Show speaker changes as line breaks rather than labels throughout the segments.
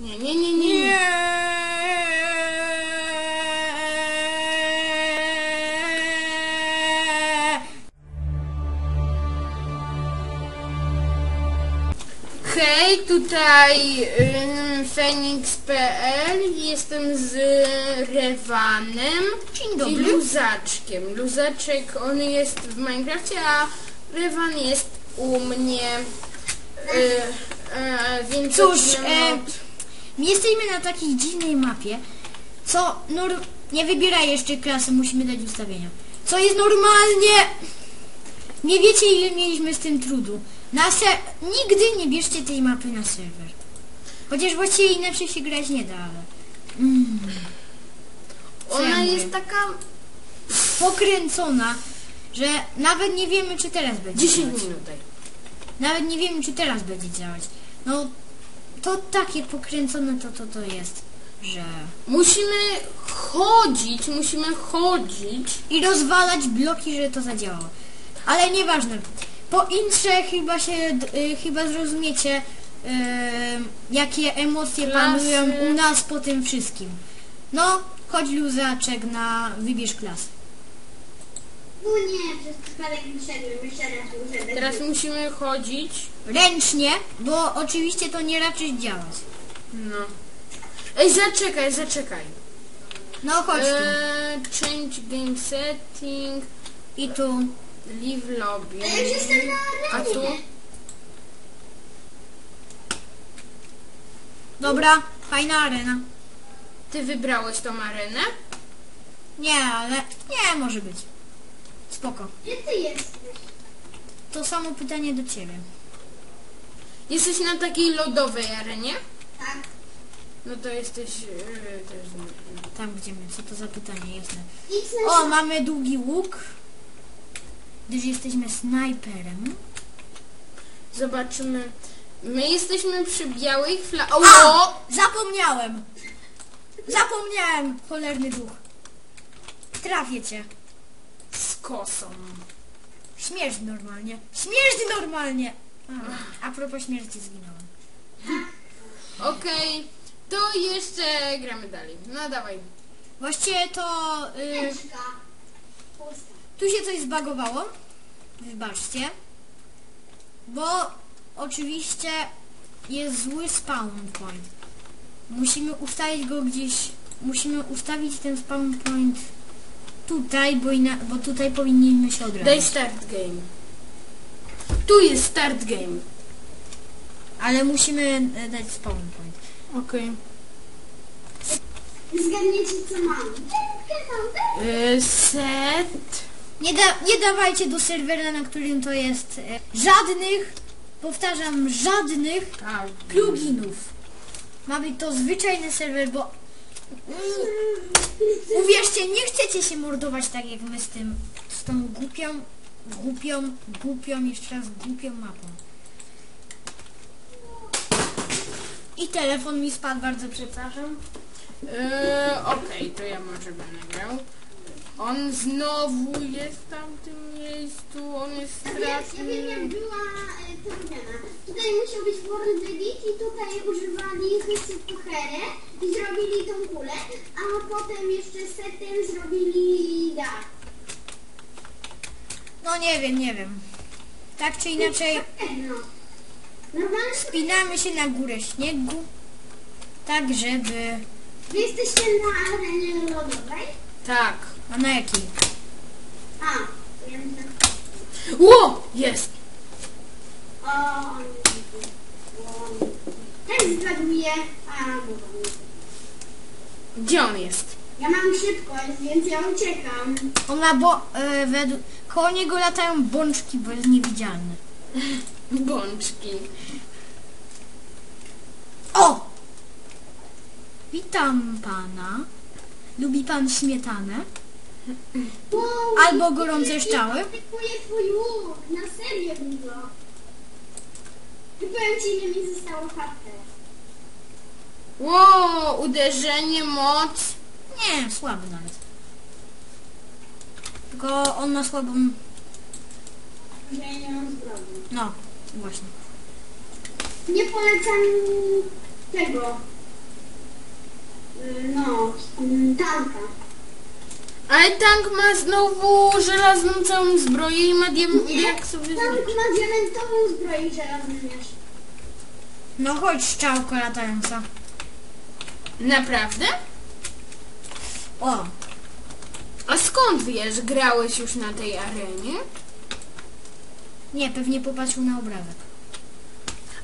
Nie, nie, nie, nie. nie. Hej, tutaj ym, Phoenix.pl, jestem z Rewanem
Dzień
i
dobry.
Luzaczkiem. Luzaczek, on jest w Minecrafcie, a Rewan jest u mnie. Y, e, więc
Cóż,
zaczniemy
e,
od-
Jesteśmy na takiej dziwnej mapie, co nor... nie wybieraj jeszcze klasy, musimy dać ustawienia. Co jest normalnie... Nie wiecie ile mieliśmy z tym trudu. Na se... Nigdy nie bierzcie tej mapy na serwer. Chociaż właściwie inaczej się grać nie da, ale... Mm. Ja
ona
mówię?
jest tak- taka
Pokręcona, że nawet nie wiemy czy teraz będzie
10
działać.
minut.
Nawet nie wiemy, czy teraz będzie działać. No, to takie pokręcone to to, to jest, że...
Musimy chodzić, musimy chodzić.
I rozwalać bloki, że to zadziałało. Ale nieważne. Po intrze chyba się, y, chyba zrozumiecie, y, jakie emocje panują u nas po tym wszystkim. No, chodź luzaczek na wybierz klasę.
No nie, przez przypadek wyszedłem, jeszcze raz muszę.
Teraz musimy chodzić.
Ręcznie, bo oczywiście to nie raczy działać.
No. Ej, zaczekaj, zaczekaj.
No chodź tu.
Eee, change game setting.
I tu.
Leave lobby.
A ja już jestem na
A tu?
Dobra, fajna arena.
Ty wybrałeś tą arenę?
Nie, ale nie może być. Spoko.
Gdzie ty jesteś?
To samo pytanie do ciebie.
Jesteś na takiej lodowej arenie?
Tak.
No to jesteś... Yy, też...
Tam gdzie my, co to za pytanie jasne. O, mamy długi łuk. Gdyż jesteśmy snajperem.
Zobaczymy. My jesteśmy przy białej fla...
A!
O!
Zapomniałem! Zapomniałem! Cholerny duch. Trafię cię.
Kosą.
Śmierć normalnie. Śmierć normalnie! A, a propos śmierci zginąłem.
Okej. To jeszcze gramy dalej. No dawaj.
Właściwie to... Y. Tu się coś zbagowało. Wybaczcie. Bo oczywiście jest zły spawn point. Musimy ustawić go gdzieś. Musimy ustawić ten spawn point tutaj, bo, ina, bo tutaj powinniśmy się
Daj
odradzić.
start game. Tu jest start game.
Ale musimy e, dać spawn point.
Okej.
Zgadniecie co mam.
Yy, set.
Nie, da, nie dawajcie do serwera, na którym to jest e, żadnych, powtarzam, żadnych
Tak.
pluginów. Ma być to zwyczajny serwer, bo uwierzcie, nie chcecie się mordować tak jak my z tym, z tą głupią, głupią, głupią, jeszcze raz głupią mapą. I telefon mi spadł, bardzo przepraszam.
Yy, Okej, to ja może będę grał. On znowu jest w tamtym miejscu, on jest
wiem, ja
straszny.
wiem jak była e, robiona. Tutaj musiał być Edit i tutaj używali Hycytucherę i zrobili tą kulę, a potem jeszcze setem zrobili dach.
No nie wiem, nie wiem. Tak czy inaczej.
Normalnie
spinamy się na górę śniegu, tak żeby...
Wy jesteście na arenie lodowej?
Tak.
A na jakiej?
A.
Ło! Jest!
O, o, Ten zgaduje, a.
Gdzie on jest?
Ja mam szybkość, więc ja uciekam.
On ma bo... E, według, koło niego latają bączki, bo jest niewidzialny.
Bączki.
O! Witam pana. Lubi pan śmietanę?
Wow,
Albo gorące szczały?
Na serio. I powiem ci, ile mi zostało HP.
Ło! Uderzenie, moc.
Nie, słaby nawet. Tylko on ma słabą...
Ja nie mam zbroi.
No, właśnie.
Nie polecam tego. y, no, mm, tanka.
Ale tank ma znowu żelazną całą zbroję i ma diem- jak sobie
Tank
zrobić.
ma diamentową zbroję i żelazny miecz.
No chodź, szczałko latająca.
Naprawdę?
O,
A skąd wiesz, grałeś już na tej arenie?
nie, pewnie popatrzył na obrazek.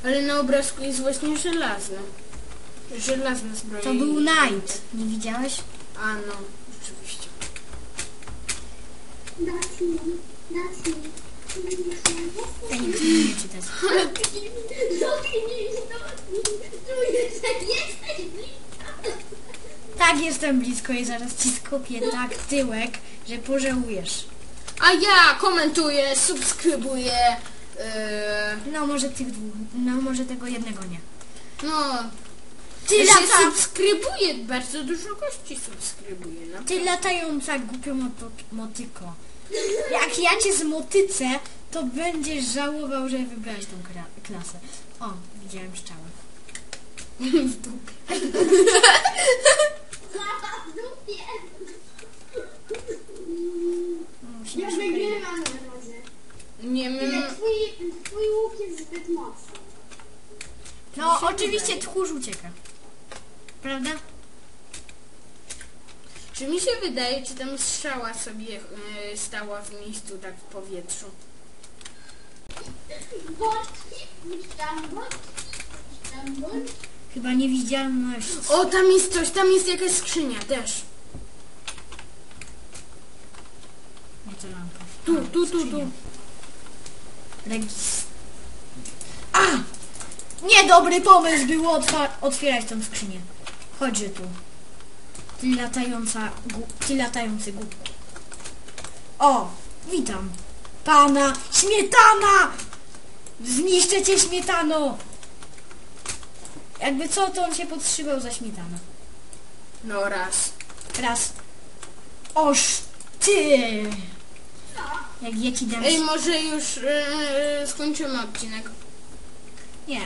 Ale na obrazku jest właśnie żelazne. Żelazna zbroja.
To był Knight. Nie widziałeś?
A no, rzeczywiście.
Dać mi, dać mi.
Ja nie czytać. Tak, jestem blisko i zaraz ci skopię tak tyłek, że pożałujesz.
A ja komentuję, subskrybuję. Yy,
No może tych dwóch, no może tego jednego nie.
no,
Ty,
ja się
lata,
subskrybuję, bardzo dużo gości subskrybuje. No.
ty latająca głupio moto, motyko. Jak ja cię zmotycę, to będziesz żałował, że wybrałeś tą kra- klasę. O, widziałem szczałę.
W dupie.
Lata w dupie.
No, Musimy
Ja
szukać.
wygrywam na razie.
Nie
Ale
wiem.
twój, twój łuk jest zbyt mocny.
No oczywiście tchórz ucieka. Prawda?
Czy mi się wydaje, czy tam strzała sobie e, stała w miejscu tak w powietrzu?
Chyba niewidzialność.
O, tam jest coś, tam jest jakaś skrzynia też.
Nie to.
Tu,
A,
tu, tu, tu.
Regis. A! Niedobry pomysł było otwierać tą skrzynię. Chodźże tu. Ty latająca, ty latający głupku. O, witam. Pana śmietana! Zniszczę cię śmietano! Jakby co, to on się podszywał za śmietanę.
No raz.
Raz. Oż ty! Jak ja ci dam...
Ej, może już e, skończymy odcinek.
Nie.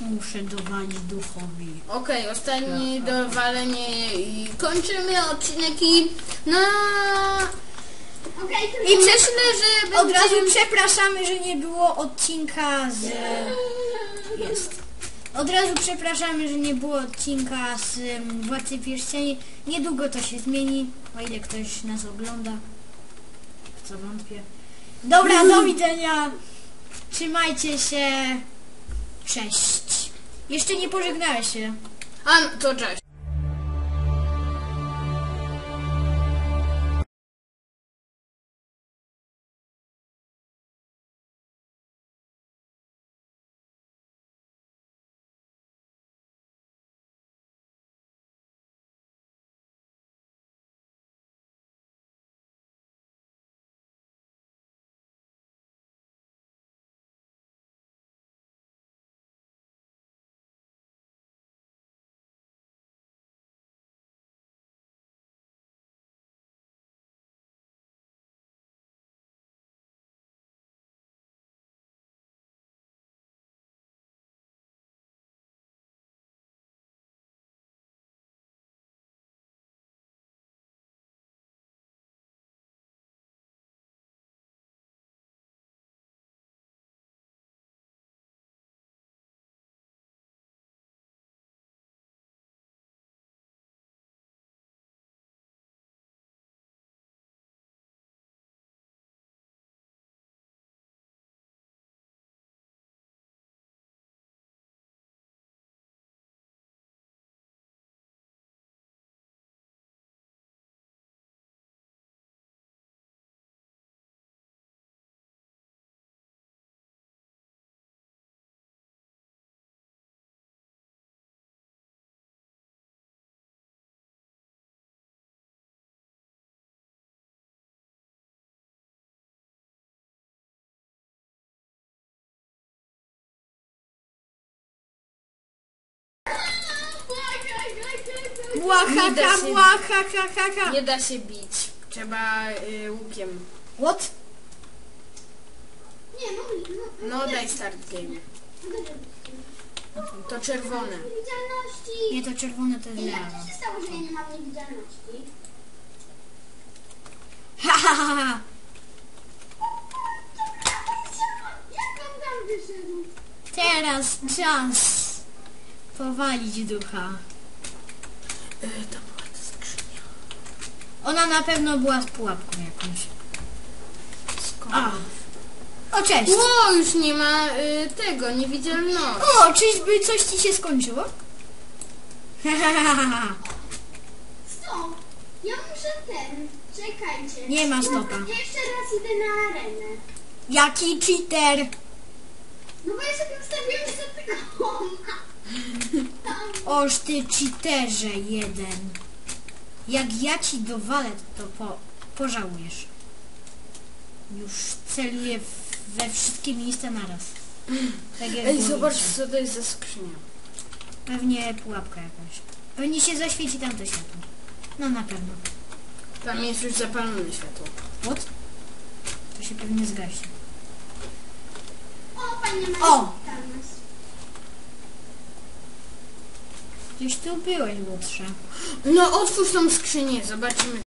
Muszę dowalić duchowi.
Okej, ostatnie dowalenie i kończymy odcinek i no
Okej,
i myślę, że
Od razu
będziemy-
przepraszamy, że nie było odcinka z... Jest. Od razu przepraszamy, że nie było odcinka z um, Władcy Pierścieni. Niedługo to się zmieni, o ile ktoś nas ogląda. W co wątpię. Dobra, do widzenia. Trzymajcie się. Cześć. Jeszcze nie pożegnałeś się.
A, to cześć.
Bła, ha,
Nie da
ha,
się-
bła, ha, ha, ha, ha.
Nie da się bić. Trzeba y, łukiem.
What?
Nie, no, no,
No daj start game. To czerwone.
Widzialności.
Nie, to czerwone to jest
Jak
lawa.
to się stało, że ja nie mam niewidzialności?
Ha, ha, ha, ha.
Jak on tam wyszedł?
Teraz czas powalić ducha.
E, to była ta skrzynia.
Ona na pewno była z pułapką jakąś.
Skąd?
A. O, cześć!
Ło, już nie ma y, tego, niewidzialności.
O, czyżby coś ci się skończyło?
Stop! Ja muszę ten. Czekajcie.
Nie ma stopa.
Ja jeszcze raz idę na arenę.
Jaki cheater!
No bo ja sobie ustawiłem że tylko Tam.
Oż ty cheaterze jeden. Jak ja ci dowalę, to po, pożałujesz. Już celuję w- we wszystkie miejsca naraz. Tak jak
Ej, zobacz co to jest za skrzynia.
Pewnie pułapka jakaś. Pewnie się zaświeci tamto światło. No na pewno.
Tam jest już zapalone światło.
What? To się pewnie zgasi.
O, fajnie ma
O!
tam nas.
Gdzieś tu byłeś, Łotrze.
No otwórz tą skrzynię, zobaczymy